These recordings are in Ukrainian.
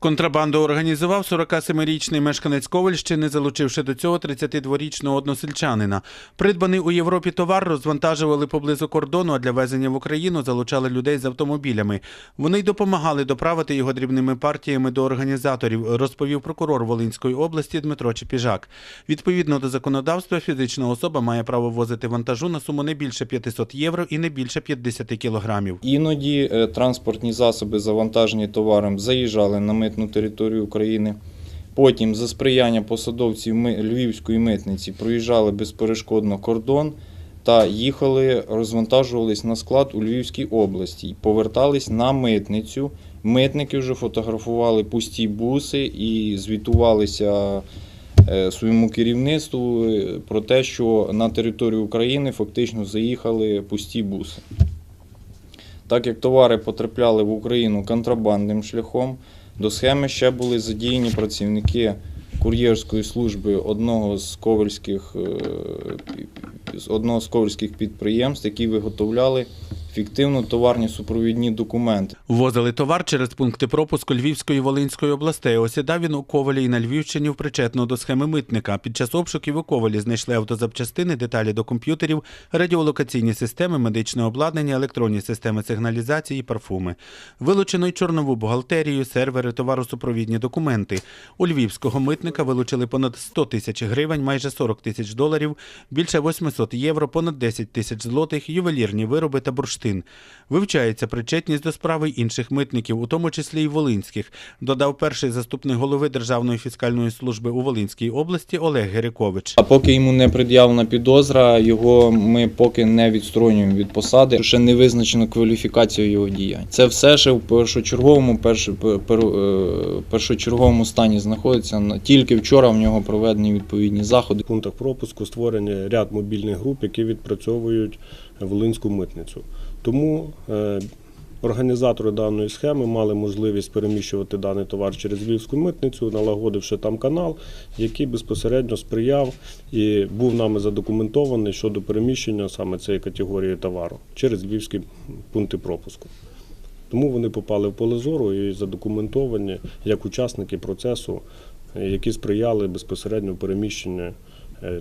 Контрабанду організував 47-річний мешканець Ковальщини, залучивши до цього 32-річного односельчанина. Придбаний у Європі товар розвантажували поблизу кордону, а для везення в Україну залучали людей з автомобілями. Вони й допомагали доправити його дрібними партіями до організаторів, розповів прокурор Волинської області Дмитро Чепіжак. Відповідно до законодавства, фізична особа має право возити вантажу на суму не більше 500 євро і не більше 50 кілограмів. Іноді е, транспортні засоби, завантажені товаром, заїжджали на митну територію України. Потім, за сприяння посадовців Львівської митниці, проїжджали безперешкодно кордон та їхали, розвантажувались на склад у Львівській області повертались на митницю. Митники вже фотографували пусті буси і звітувалися е, своєму керівництву е, про те, що на територію України фактично заїхали пусті буси. Так як товари потрапляли в Україну контрабандним шляхом, до схеми ще були задіяні працівники кур'єрської служби одного з ковальських, е, одного з ковальських підприємств, які виготовляли фіктивно товарні супровідні документи. Ввозили товар через пункти пропуску Львівської Волинської областей. Осідав він у Ковалі і на Львівщині в причетно до схеми митника. Під час обшуків у Ковалі знайшли автозапчастини, деталі до комп'ютерів, радіолокаційні системи, медичне обладнання, електронні системи сигналізації, парфуми. Вилучено й чорнову бухгалтерію, сервери, товаросупровідні документи. У львівського митника вилучили понад 100 тисяч гривень, майже 40 тисяч доларів, більше 800 євро, понад 10 тисяч злотих, ювелірні вироби та бурштин. Вивчається причетність до справи інших митників, у тому числі й волинських, додав перший заступник голови Державної фіскальної служби у Волинській області Олег Герикович. А поки йому не пред'явлена підозра, його ми поки не відсторонюємо від посади. Ще не визначено кваліфікацію його діянь. Це все ще в першочерговому, перш, пер, е, першочерговому стані знаходиться. На- Тільки вчора в нього проведені відповідні заходи. В пунктах пропуску створені ряд мобільних груп, які відпрацьовують Волинську митницю. Тому е, організатори даної схеми мали можливість переміщувати даний товар через Львівську митницю, налагодивши там канал, який безпосередньо сприяв і був нами задокументований щодо переміщення саме цієї категорії товару через львівські пункти пропуску. Тому вони попали в поле зору і задокументовані як учасники процесу, які сприяли безпосередньо переміщенню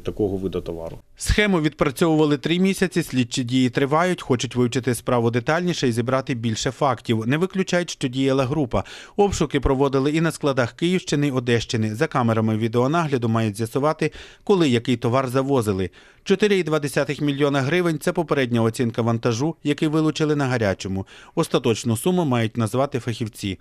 такого виду товару. Схему відпрацьовували три місяці. Слідчі дії тривають, хочуть вивчити справу детальніше і зібрати більше фактів. Не виключають, що діяла група. Обшуки проводили і на складах Київщини Одещини. За камерами відеонагляду мають з'ясувати, коли який товар завозили. 4,2 мільйона гривень це попередня оцінка вантажу, який вилучили на гарячому. Остаточну суму мають назвати фахівці.